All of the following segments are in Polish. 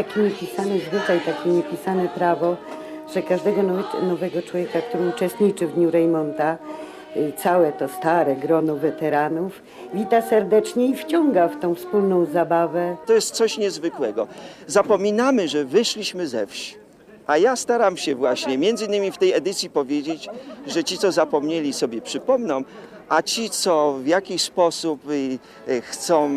Taki niepisany zwyczaj, takie niepisane prawo, że każdego nowe- nowego człowieka, który uczestniczy w Dniu Rejmonta, y, całe to stare grono weteranów, wita serdecznie i wciąga w tą wspólną zabawę. To jest coś niezwykłego. Zapominamy, że wyszliśmy ze wsi. A ja staram się właśnie między innymi w tej edycji powiedzieć, że ci, co zapomnieli, sobie przypomną, a ci, co w jakiś sposób y, y, chcą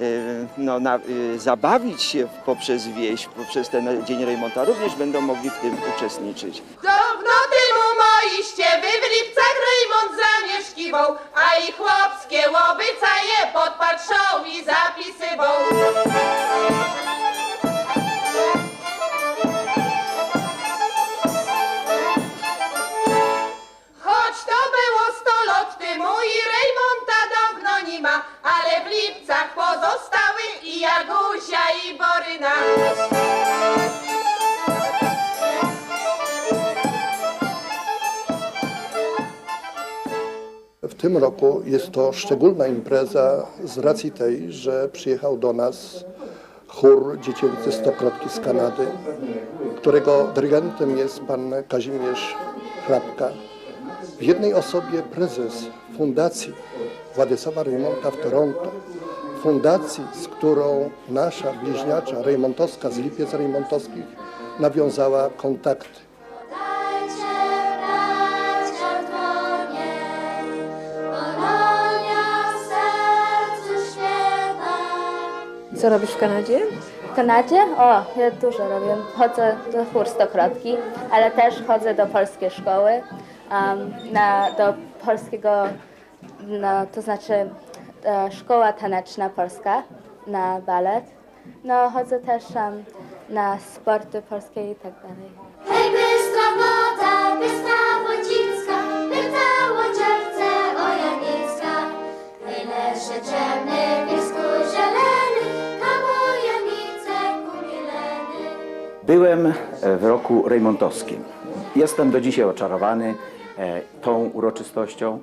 y, no, na, zabawić się poprzez wieś, poprzez ten Dzień Rejmonta, również będą mogli w tym uczestniczyć. Dawno temu moiście wy w lipcach Rejmont zamieszkiwał, a i chłopskie łobyca je podpatrzą i zapisywał. I Boryna. W tym roku jest to szczególna impreza z racji tej, że przyjechał do nas chór dziecięcy Stokrotki z Kanady, którego dyrygentem jest pan Kazimierz Chrapka. W jednej osobie prezes fundacji Władysława Rejmonta w Toronto, fundacji, z którą nasza bliźniacza Rejmontowska z Lipiec Rejmontowskich nawiązała kontakty. Dajcie bracia dłonie, Polonia w sercu śpiewa. Co robisz w Kanadzie? W Kanadzie? O, ja dużo robię. Chodzę do chór stokrotki, ale też chodzę do polskiej szkoły, um, na, do polskiego, no, to znaczy szkoła taneczna polska, na balet. No, chodzę też um, na sporty polskie i tak dalej. Hej, bystra woda, bystra wodnicka, pyta łodziewce o Janicka. Hej, leży czerny, piesku zielony, kamo Janice kumieleny. Byłem e, w roku rejmontowskim. Jestem do dzisiaj oczarowany e, tą uroczystością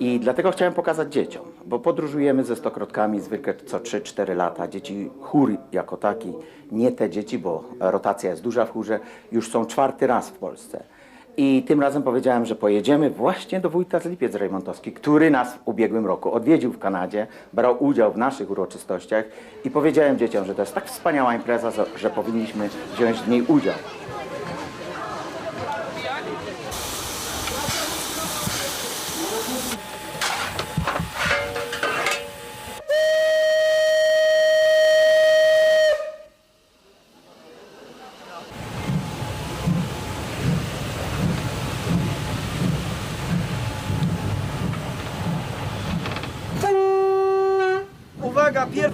i dlatego chciałem pokazać dzieciom, bo podróżujemy ze stokrotkami zwykle co 3-4 lata. Dzieci, chór jako taki, nie te dzieci, bo rotacja jest duża w chórze, już są czwarty raz w Polsce. I tym razem powiedziałem, że pojedziemy właśnie do wójta z Lipiec Rejmontowski, który nas w ubiegłym roku odwiedził w Kanadzie, brał udział w naszych uroczystościach i powiedziałem dzieciom, że to jest tak wspaniała impreza, że powinniśmy wziąć w niej udział.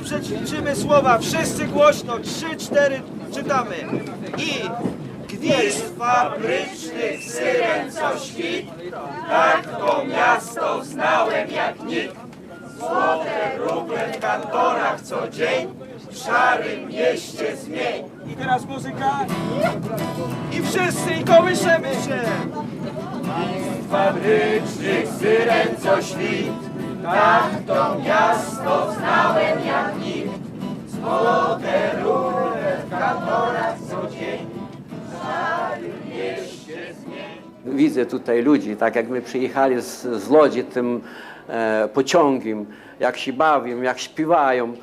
Uwaga, pierwsze ćwiczymy słowa. Wszyscy głośno. Trzy, cztery czytamy. I gwizd fabrycznych syren co świt. Tak to miasto znałem jak nikt. Złote ruble w kantorach co dzień. W szarym mieście zmień. I teraz muzyka. I wszyscy i kołyszemy się. Gwizd fabrycznych syren co świt. Tak to miasto znałem jak nikt. Ruble w kantorach co dzień. W szarym mieście zmień. Widzę tutaj ludzi, tak jak my przyjechali z, z Łodzi tym e, pociągiem, jak się bawią, jak śpiewają. E,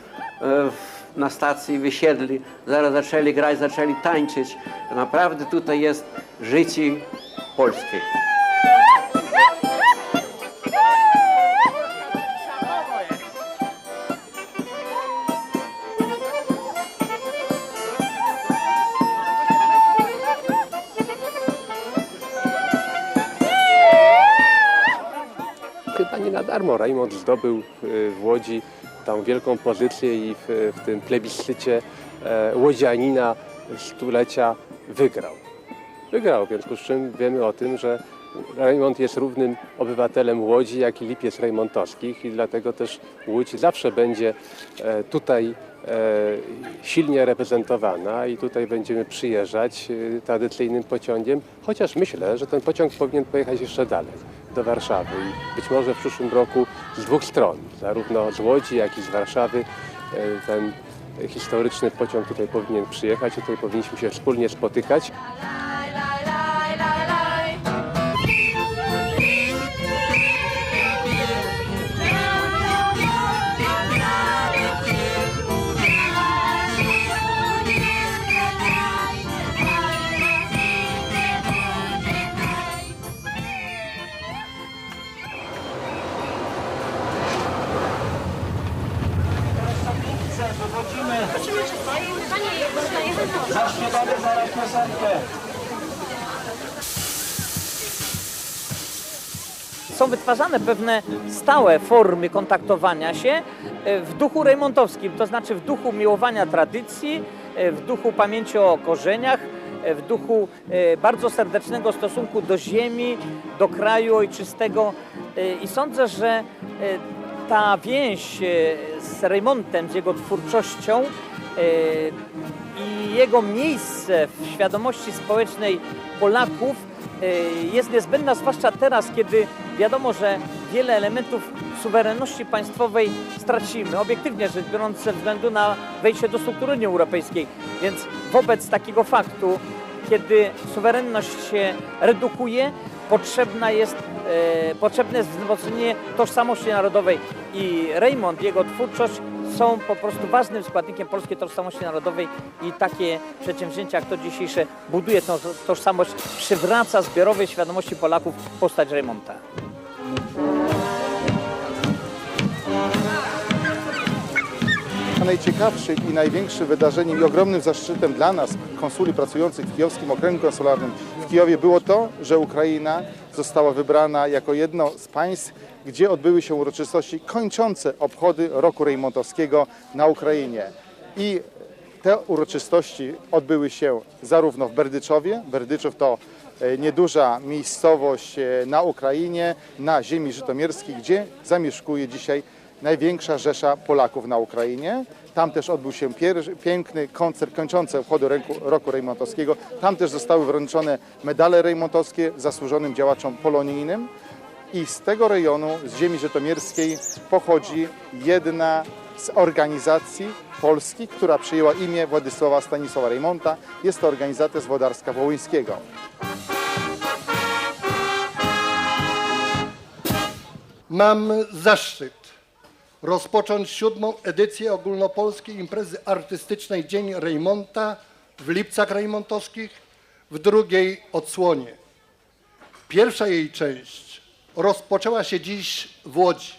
na stacji wysiedli, zaraz zaczęli grać, zaczęli tańczyć. Naprawdę tutaj jest życie polskie. Darmo Raymond zdobył w, w Łodzi tą wielką pozycję i w, w tym plebiscycie e, łodzianina stulecia wygrał. Wygrał, w związku z czym wiemy o tym, że Raymond jest równym obywatelem Łodzi, jak i Lipiec Rejmontowskich i dlatego też Łódź zawsze będzie e, tutaj e, silnie reprezentowana i tutaj będziemy przyjeżdżać tradycyjnym pociągiem, chociaż myślę, że ten pociąg powinien pojechać jeszcze dalej, do Warszawy i być może w przyszłym roku z dwóch stron, zarówno z Łodzi, jak i z Warszawy e, ten historyczny pociąg tutaj powinien przyjechać tutaj powinniśmy się wspólnie spotykać. Są wytwarzane pewne stałe formy kontaktowania się e, w duchu rejmontowskim, to znaczy w duchu miłowania tradycji, e, w duchu pamięci o korzeniach, e, w duchu bardzo serdecznego stosunku do ziemi, do kraju ojczystego. I sądzę, że ta więź z Rejmontem, z jego twórczością i jego miejsce w świadomości społecznej Polaków e, jest niezbędna, zwłaszcza teraz, kiedy wiadomo, że wiele elementów suwerenności państwowej stracimy, obiektywnie rzecz biorąc, ze względu na wejście do struktury Unii Europejskiej. Więc wobec takiego faktu, kiedy suwerenność się redukuje, potrzebna jest, e, potrzebne jest wzmocnienie tożsamości narodowej i Raymond, jego twórczość są po prostu ważnym składnikiem polskiej tożsamości narodowej i takie przedsięwzięcia jak to dzisiejsze buduje tą tożsamość, przywraca zbiorowej świadomości Polaków postać Raymonta. Najciekawszym i największym wydarzeniem i ogromnym zaszczytem dla nas, konsuli pracujących w Kijowskim Okręgu Konsularnym w Kijowie, było to, że Ukraina została wybrana jako jedno z państw, gdzie odbyły się uroczystości kończące obchody roku rejmontowskiego na Ukrainie. I te uroczystości odbyły się zarówno w Berdyczowie, Berdyczów to e, nieduża miejscowość e, na Ukrainie, na ziemi żytomierskiej, gdzie zamieszkuje dzisiaj największa rzesza Polaków na Ukrainie. Tam też odbył się piękny koncert kończący obchody roku, roku Rejmontowskiego. Tam też zostały wręczone medale rejmontowskie zasłużonym działaczom polonijnym. I z tego rejonu, z ziemi żytomierskiej, pochodzi jedna z organizacji polskich, która przyjęła imię Władysława Stanisława Rejmonta. Jest to organizacja z Wodarska Wołyńskiego. Mam zaszczyt rozpocząć siódmą edycję ogólnopolskiej imprezy artystycznej Dzień Rejmonta w Lipcach Rejmontowskich w drugiej odsłonie. Pierwsza jej część rozpoczęła się dziś w Łodzi.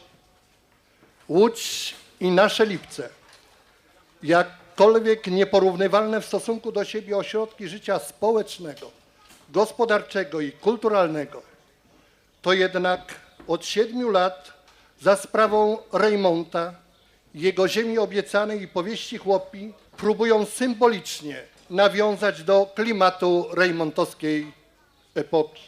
Łódź i nasze Lipce, jakkolwiek nieporównywalne w stosunku do siebie ośrodki życia społecznego, gospodarczego i kulturalnego, to jednak od siedmiu lat za sprawą Rejmonta, jego ziemi obiecanej i powieści chłopi próbują symbolicznie nawiązać do klimatu rejmontowskiej epoki.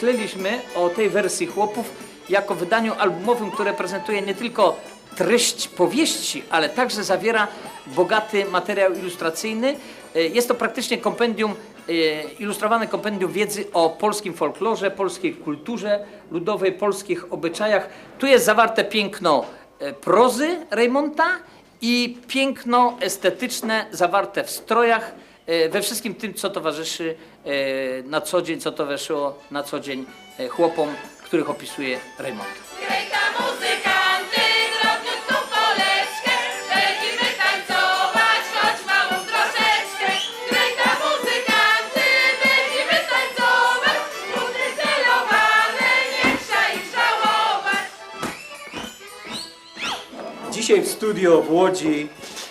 Pomyśleliśmy o tej wersji chłopów jako wydaniu albumowym, które prezentuje nie tylko treść powieści, ale także zawiera bogaty materiał ilustracyjny. E, Jest to praktycznie kompendium, e, ilustrowane kompendium wiedzy o polskim folklorze, polskiej kulturze ludowej, polskich obyczajach. Tu jest zawarte piękno e, prozy Reymonta i piękno estetyczne zawarte w strojach, we wszystkim tym, co towarzyszy e, na co dzień, co towarzyszyło na co dzień e, chłopom, których opisuje Raymond. Grejka muzykanty, drobniutką koleczkę, będziemy tańcować, choć małą troszeczkę. Grejka muzykanty, będziemy tańcować, buty celowane, nie trzeba ich żałować. Dzisiaj w studio w Łodzi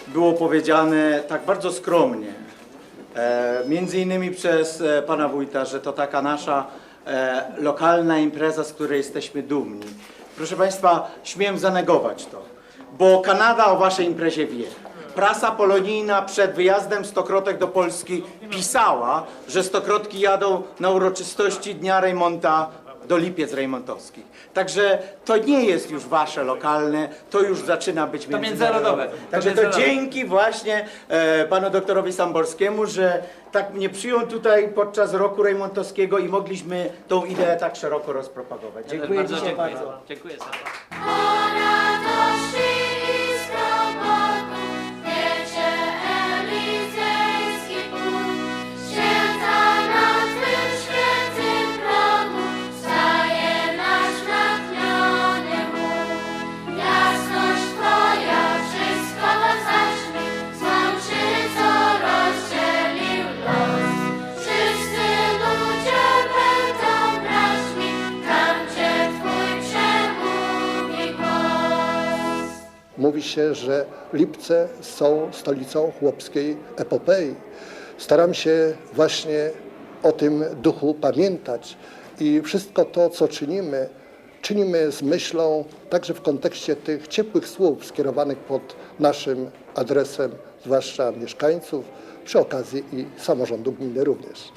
było powiedziane tak bardzo skromnie, e, między innymi przez e, pana wójta, że to taka nasza e, lokalna impreza, z której jesteśmy dumni. Proszę państwa, śmiem zanegować to, bo Kanada o waszej imprezie wie. Prasa polonijna przed wyjazdem Stokrotek do Polski pisała, że Stokrotki jadą na uroczystości Dnia Rejmonta do Lipiec Rejmontowskich. Także to nie jest już wasze lokalne, to już zaczyna być To międzynarodowe. Także to dzięki właśnie e, panu doktorowi Samborskiemu, że tak mnie przyjął tutaj podczas roku rejmontowskiego i mogliśmy tą ideę tak szeroko rozpropagować. Dziękuję bardzo dziękuję. bardzo. Dziękuję się, że Lipce są stolicą chłopskiej epopei. Staram się właśnie o tym duchu pamiętać i wszystko to, co czynimy, czynimy z myślą także w kontekście tych ciepłych słów skierowanych pod naszym adresem, zwłaszcza mieszkańców, przy okazji i samorządu gminy również.